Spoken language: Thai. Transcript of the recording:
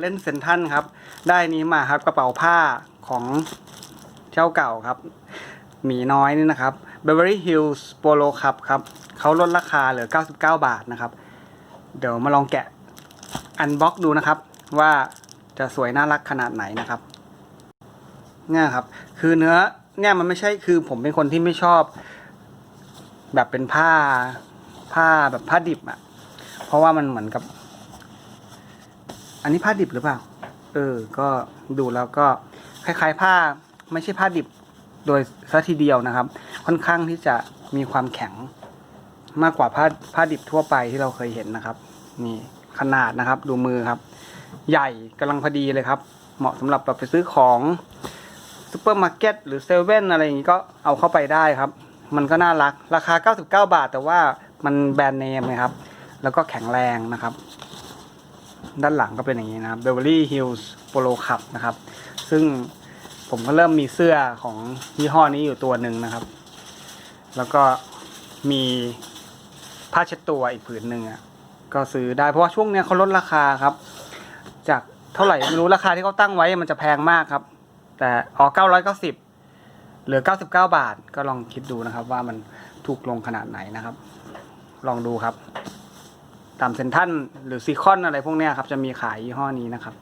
เล่นเซนทันครับ ได้นี้มาครับกระเป๋าผ้าของเจ้าเก่าครับ หมีน้อยนี่นะครับ Beverly Hills Polo Cup ครับเขาลดราคาเหลือ 99 บาทนะครับ เดี๋ยวมาลองแกะอันบ็อกดูนะครับ ว่าจะสวยน่ารักขนาดไหนนะครับเนี่ยครับ คือเนื้อเนี่ยมันไม่ใช่คือผมเป็นคนที่ไม่ชอบ แบบเป็นผ้าผ้าแบบผ้าดิบอะ เพราะว่ามันเหมือนกับ อันนี้ผ้าดิบหรือเปล่า เออ ก็ดูแล้วก็คล้ายๆผ้าไม่ใช่ผ้าดิบโดยซะทีเดียวนะครับ ค่อนข้างที่จะมีความแข็งมากกว่าผ้าผ้าดิบทั่วไปที่เราเคยเห็นนะครับ นี่ขนาดนะครับ ดูมือครับ ใหญ่กำลังพอดีเลยครับ เหมาะสำหรับแบบไปซื้อของซูเปอร์มาร์เก็ตหรือเซเว่นอะไรอย่างนี้ก็เอาเข้าไปได้ครับ มันก็น่ารักราคา 99 บาท แต่ว่ามันแบรนด์เนมนะครับ แล้วก็แข็งแรงนะครับ ด้านหลังก็เป็นอย่างนี้นะครับ Beverly Hills Polo Cup นะครับ ซึ่งผมก็เริ่มมีเสื้อของยี่ห้อนี้อยู่ตัวหนึ่งนะครับ แล้วก็มีผ้าเช็ดตัวอีกผืนหนึ่งอะก็ซื้อได้เพราะว่าช่วงเนี้ยเขาลดราคาครับ จากเท่าไหร่ไม่รู้ราคาที่เขาตั้งไว้มันจะแพงมากครับ แต่อ๋อ990เหลือ99บาท ก็ลองคิดดูนะครับ ว่ามันถูกลงขนาดไหนนะครับ ลองดูครับ ตามเซนทรันหรือซีคอนอะไรพวกเนี้ยครับจะมีขายยี่ห้อนี้นะครับ